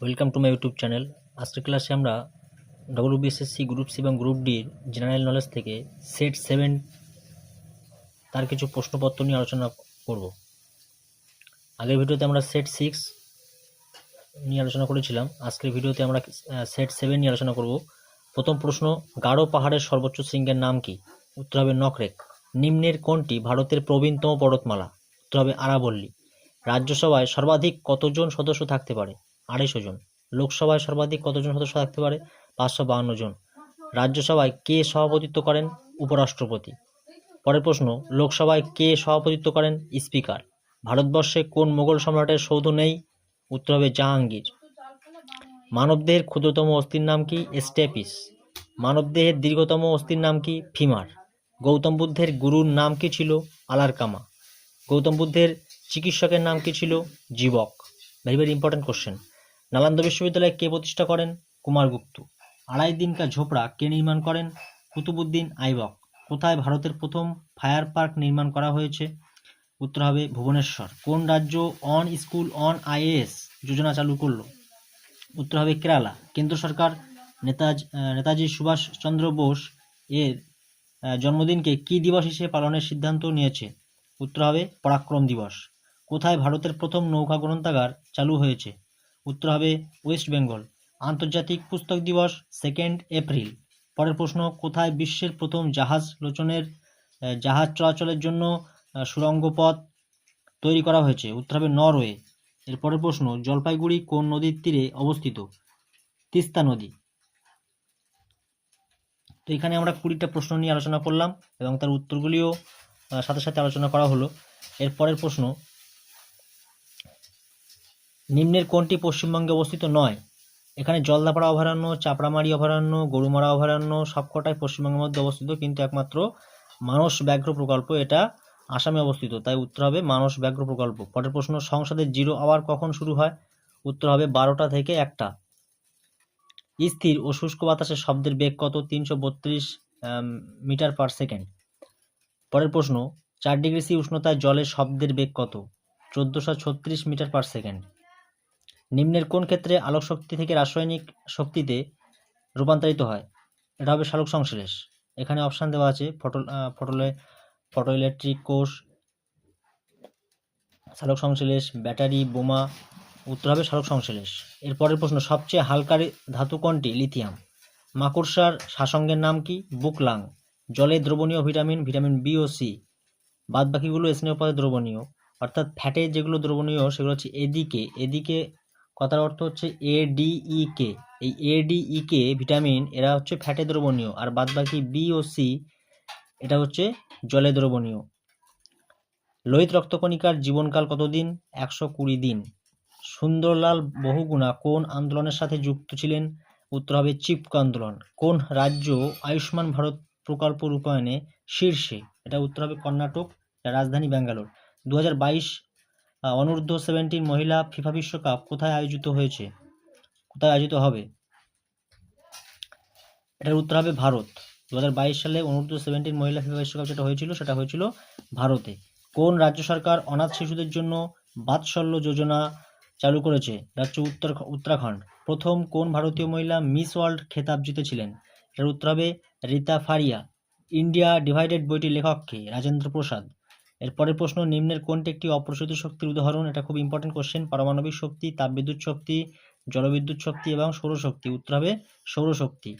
Welcome to my YouTube channel আজকের ক্লাসে আমরা ডব্লিউবিএসএসসি গ্রুপ সি এবং গ্রুপ ডির জেনারেল নলেজ থেকে সেট সেভেন তার কিছু প্রশ্নপত্র নিয়ে আলোচনা করব। আগের ভিডিওতে আমরা সেট সিক্স নিয়ে আলোচনা করেছিলাম। আজকের ভিডিওতে আমরা সেট সেভেন নিয়ে আলোচনা করব। প্রথম প্রশ্ন গাঢ় পাহাড়ের সর্বোচ্চ শৃঙ্গের নাম কি? উত্তর হবে নকরেক নিম্নের কোনটি ভারতের প্রবীণতম পর্বতমালা? উত্তর হবে আরাবল্লী। রাজ্যসভায় সর্বাধিক কতজন সদস্য থাকতে পারে? আড়াইশো জন। লোকসভায় সর্বাধিক কতজন সদস্য থাকতে পারে? পাঁচশো বাহান্ন জন। রাজ্যসভায় কে সভাপতিত্ব করেন? উপরাষ্ট্রপতি। পরের প্রশ্ন, লোকসভায় কে সভাপতিত্ব করেন? স্পিকার। ভারতবর্ষে কোন মোগল সম্রাটের সৌধ নেই? উত্তর হবে জাহাঙ্গীর। মানবদেহের ক্ষুদ্রতম অস্থির নাম কি? স্টেপিস। মানবদেহের দীর্ঘতম অস্থির নাম কি? ফিমার। গৌতম বুদ্ধের গুরুর নাম কি ছিল? আলারকামা। গৌতম বুদ্ধের চিকিৎসকের নাম কি ছিল? Jivaka. Very very important question Nalanda বিশ্ববিদ্যালয় কে প্রতিষ্ঠা করেন? কুমারগুপ্ত আড়াই দিন কা ঝোপড়া কে নির্মাণ করেন? কুতুবুদ্দিন আইবক। কোথায় ভারতের প্রথম ফায়ার পার্ক নির্মাণ করা হয়েছে? উত্তর হবে ভুবনেশ্বর। কোন রাজ্য অন স্কুল অন আইএএস যোজনা চালু করল? উত্তর হবে কেরালা। কেন্দ্র সরকার নেতাজি নেতাজি সুভাষচন্দ্র বোস এর জন্মদিনকে কি দিবস হিসেবে পালনের সিদ্ধান্ত নিয়েছে? উত্তর হবে পরাক্রম দিবস। কোথায় ভারতের প্রথম নৌকা গ্রন্থাগার চালু হয়েছে? উত্তর হবে ওয়েস্ট বেঙ্গল। আন্তর্জাতিক পুস্তক দিবস সেকেন্ড এপ্রিল পরের প্রশ্ন কোথায় বিশ্বের প্রথম জাহাজ লোচনের জাহাজ চলাচলের জন্য আহ, সুড়ঙ্গ পথ তৈরি করা হয়েছে? উত্তর হবে নরওয়ে। এর পরের প্রশ্ন জলপাইগুড়ি কোন নদীর তীরে অবস্থিত? তিস্তা নদী। তো এখানে আমরা কুড়িটা প্রশ্ন নিয়ে আলোচনা করলাম এবং তার উত্তরগুলিও সাথে সাথে আলোচনা করা হলো। এর পরের প্রশ্ন নিম্নের কোনটি পশ্চিমবঙ্গে অবস্থিত নয়? এখানে জলদাপাড়া অভয়ারণ্য, চাপড়ামারি অভয়ারণ্য, গরুমারা অভয়ারণ্য, সবকটাই পশ্চিমবঙ্গের মধ্যে অবস্থিত, কিন্তু একমাত্র মানস ব্যাঘ্র প্রকল্প এটা আসামে অবস্থিত। তাই উত্তর হবে মানস ব্যাঘ্র প্রকল্প। পরের প্রশ্ন, সংসদের জিরো আওয়ার কখন শুরু হয়? উত্তর হবে বারোটা থেকে একটা। স্থির ও শুষ্ক বাতাসের শব্দের বেগ কত? তিনশো বত্রিশ মিটার পার সেকেন্ড। পরের প্রশ্ন, চার ডিগ্রি সি উষ্ণতায় জলের শব্দের বেগ কত? চোদ্দোশো ছত্রিশ মিটার পার সেকেন্ড। নিম্নের কোন ক্ষেত্রে আলোক শক্তি থেকে রাসায়নিক শক্তিতে রূপান্তরিত হয়? এটা হবে সালোক সংশ্লেষ। এখানে অপশান দেওয়া আছে ফটো ফটোলে ফটো ইলেকট্রিক কোষ, সালোক সংশ্লেষ, ব্যাটারি, বোমা, উত্তর হবে সালোক সংশ্লেষ। এর পরের প্রশ্ন, সবচেয়ে হালকা ধাতু কোনটি? লিথিয়াম। মাকড়সার শাসঙ্গের নাম কি? বুকলাং। জলে দ্রবণীয় ভিটামিন ভিটামিন বি ও সি বাদ বাকিগুলো স্নেহ দ্রবণীয়। অর্থাৎ ফ্যাটে যেগুলো দ্রবণীয়, সেগুলো হচ্ছে এদিকে। এদিকে কথার অর্থ হচ্ছে এ ডি ই কে এই A D E K vitamin এরা হচ্ছে ফ্যাটে দ্রবণীয়, আর বাদ বাকি বি ও সি এটা হচ্ছে জলে দ্রবণীয়। লোহিত রক্তকণিকার জীবনকাল কতদিন? একশো কুড়ি দিন। সুন্দরলাল বহুগুণা কোন আন্দোলনের সাথে যুক্ত ছিলেন? উত্তর হবে চিপকো আন্দোলন। কোন রাজ্য আয়ুষ্মান ভারত প্রকল্প রূপায়ণে শীর্ষে? এটা উত্তর হবে কর্ণাটক রাজধানী ব্যাঙ্গালোর। দু হাজার বাইশ অনূর্ধ্ব সেভেন্টিন মহিলা ফিফা বিশ্বকাপ কোথায় আয়োজিত হয়েছে? কোথায় আয়োজিত হবে? এটার উত্তর হবে ভারত। দু হাজার বাইশ সালে অনূর্ধ্ব সেভেন্টিন মহিলা ফিফা বিশ্বকাপ যেটা হয়েছিল, সেটা হয়েছিল ভারতে। কোন রাজ্য সরকার অনাথ শিশুদের জন্য বাৎসল্য যোজনা চালু করেছে? রাজ্য উত্তর, উত্তরাখণ্ড। প্রথম কোন ভারতীয় মহিলা মিস ওয়ার্ল্ড খেতাব জিতেছিলেন? এর উত্তর হবে রীতা ফারিয়া। ইন্ডিয়া ডিভাইডেড বইটির লেখককে রাজেন্দ্র প্রসাদ। এর পরের প্রশ্ন, নিম্নের কোনটি একটি অপ্রচলিত শক্তির উদাহরণ? এটা খুব ইম্পর্টেন্ট কোশ্চেন পারমাণবিক শক্তি, তাপবিদ্যুৎ শক্তি, জলবিদ্যুৎ শক্তি এবং সৌরশক্তি। উত্তর হবে সৌরশক্তি।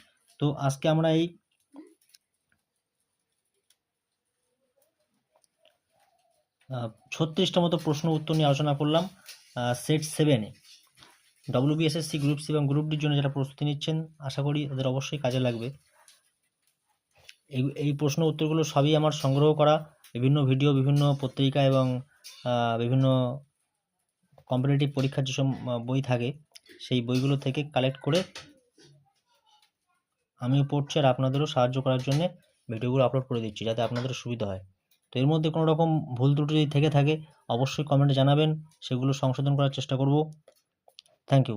তো আজকে আমরা এই ছত্রিশটা মতো প্রশ্ন উত্তর নিয়ে আলোচনা করলাম সেট সেভেনে ডব্লিউবিএসএসসি গ্রুপ সি এবং গ্রুপ ডির জন্য যারা প্রস্তুতি নিচ্ছেন, আশা করি তাদের অবশ্যই কাজে লাগবে। এই এই প্রশ্ন উত্তরগুলো সবই আমার সংগ্রহ করা। বিভিন্ন ভিডিও, বিভিন্ন পত্রিকা এবং বিভিন্ন কম্পিটিটিভ পরীক্ষার যেসব বই থাকে, সেই বইগুলো থেকে কালেক্ট করে আমিও পড়ছি আর আপনাদেরও সাহায্য করার জন্য ভিডিওগুলো আপলোড করে দিচ্ছি যাতে আপনাদের সুবিধা হয়। তো এর মধ্যে কোনো রকম ভুল ত্রুটি যদি থেকে থাকে, অবশ্যই কমেন্টে জানাবেন, সেগুলো সংশোধন করার চেষ্টা করব। Thank you